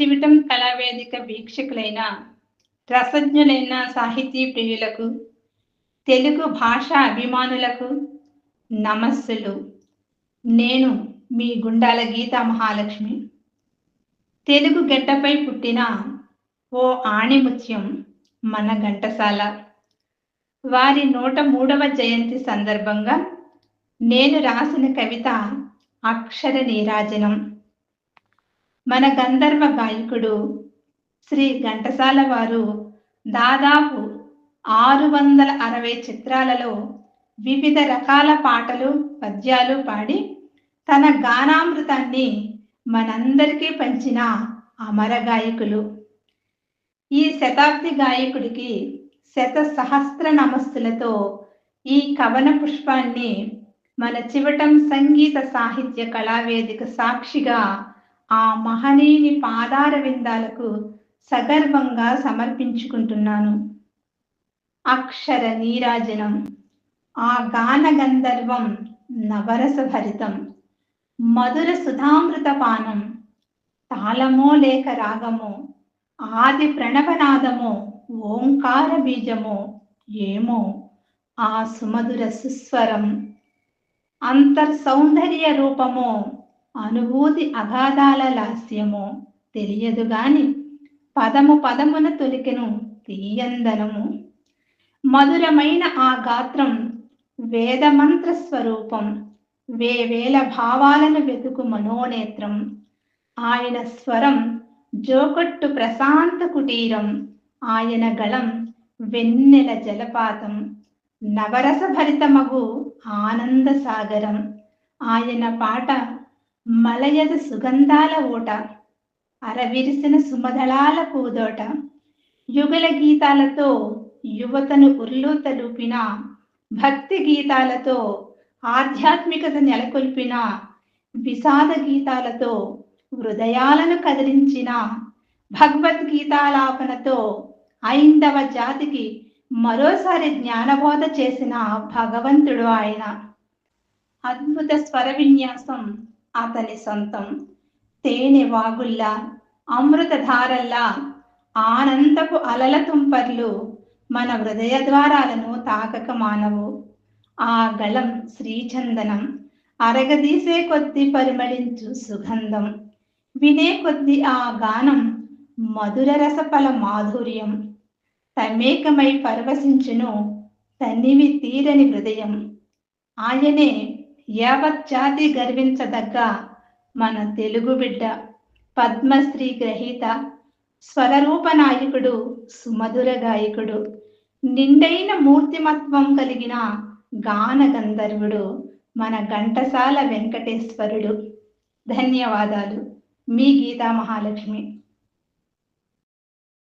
చివిటం కళావేదిక వీక్షకులైన రసజ్ఞులైన సాహితీ ప్రియులకు తెలుగు భాష అభిమానులకు నమస్సులు. నేను మీ గుండాల గీతా మహాలక్ష్మి. తెలుగు గడ్డపై పుట్టిన ఓ ఆణిముత్యం మన ఘంటసాల. వారి నూట మూడవ జయంతి సందర్భంగా నేను రాసిన కవిత అక్షర నీరాజనం. మన గంధర్వ గాయకుడు శ్రీ ఘంటసాల వారు దాదాపు ఆరు వందల అరవై చిత్రాలలో వివిధ రకాల పాటలు పద్యాలు పాడి తన గానామృతాన్ని మనందరికీ పంచిన అమర గాయకులు. ఈ శతాబ్ది గాయకుడికి శత సహస్ర నమస్సులతో ఈ కవన పుష్పాన్ని మన చివటం సంగీత సాహిత్య కళావేదిక సాక్షిగా ఆ మహనీయుని పాదార విందాలకు సగర్వంగా సమర్పించుకుంటున్నాను. అక్షర నీరాజనం ఆ గాన గంధర్వం నవరస భరితం మధుర సుధామృత పానం తాళమో లేక రాగమో ఆది ప్రణవనాదమో ఓంకార బీజమో ఏమో ఆ సుమధుర సుస్వరం అంతర్ సౌందర్య రూపమో అనుభూతి అగాధాల లాస్యమో తెలియదు గాని పదము పదమున తొలికెను తీయందనము. మధురమైన ఆ గాత్రం వేదమంత్ర స్వరూపం వేవేల భావాలను వెతుకు మనోనేత్రం. ఆయన స్వరం జోకట్టు ప్రశాంత కుటీరం ఆయన గళం వెన్నెల జలపాతం. నవరస భరితమగు ఆనంద సాగరం ఆయన పాట మలయద సుగంధాల ఓట అరవిరిసిన సుమదళాల పూదోట. యుగల గీతాలతో యువతను ఉర్లోతలుపిన భక్తి గీతాలతో ఆధ్యాత్మికత నెలకొల్పిన విషాద గీతాలతో హృదయాలను కదిలించిన భగవద్గీతాలాపనతో ఐందవ జాతికి మరోసారి జ్ఞానబోధ చేసిన భగవంతుడు ఆయన. అద్భుత స్వర విన్యాసం అతని సొంతం. తేనె వాగుల్లా అమృతధారల్లా ఆనందపు అలల తుంపర్లు మన హృదయ ద్వారాలను తాకక మానవు. ఆ గళం శ్రీచందనం అరగదీసే కొద్ది పరిమళించు సుగంధం. వినే కొద్ది ఆ గానం మధుర రసఫల మాధుర్యం. తమేకమై పరవశించును తన్నివి తీరని హృదయం. ఆయనే యావత్ జాతి గర్వించదగ్గ మన తెలుగు బిడ్డ పద్మశ్రీ గ్రహీత స్వరరూప నాయకుడు సుమధుర గాయకుడు నిండైన మూర్తిమత్వం కలిగిన గాన గంధర్వుడు మన ఘంటసాల వెంకటేశ్వరుడు. ధన్యవాదాలు. మీ గీతా మహాలక్ష్మి.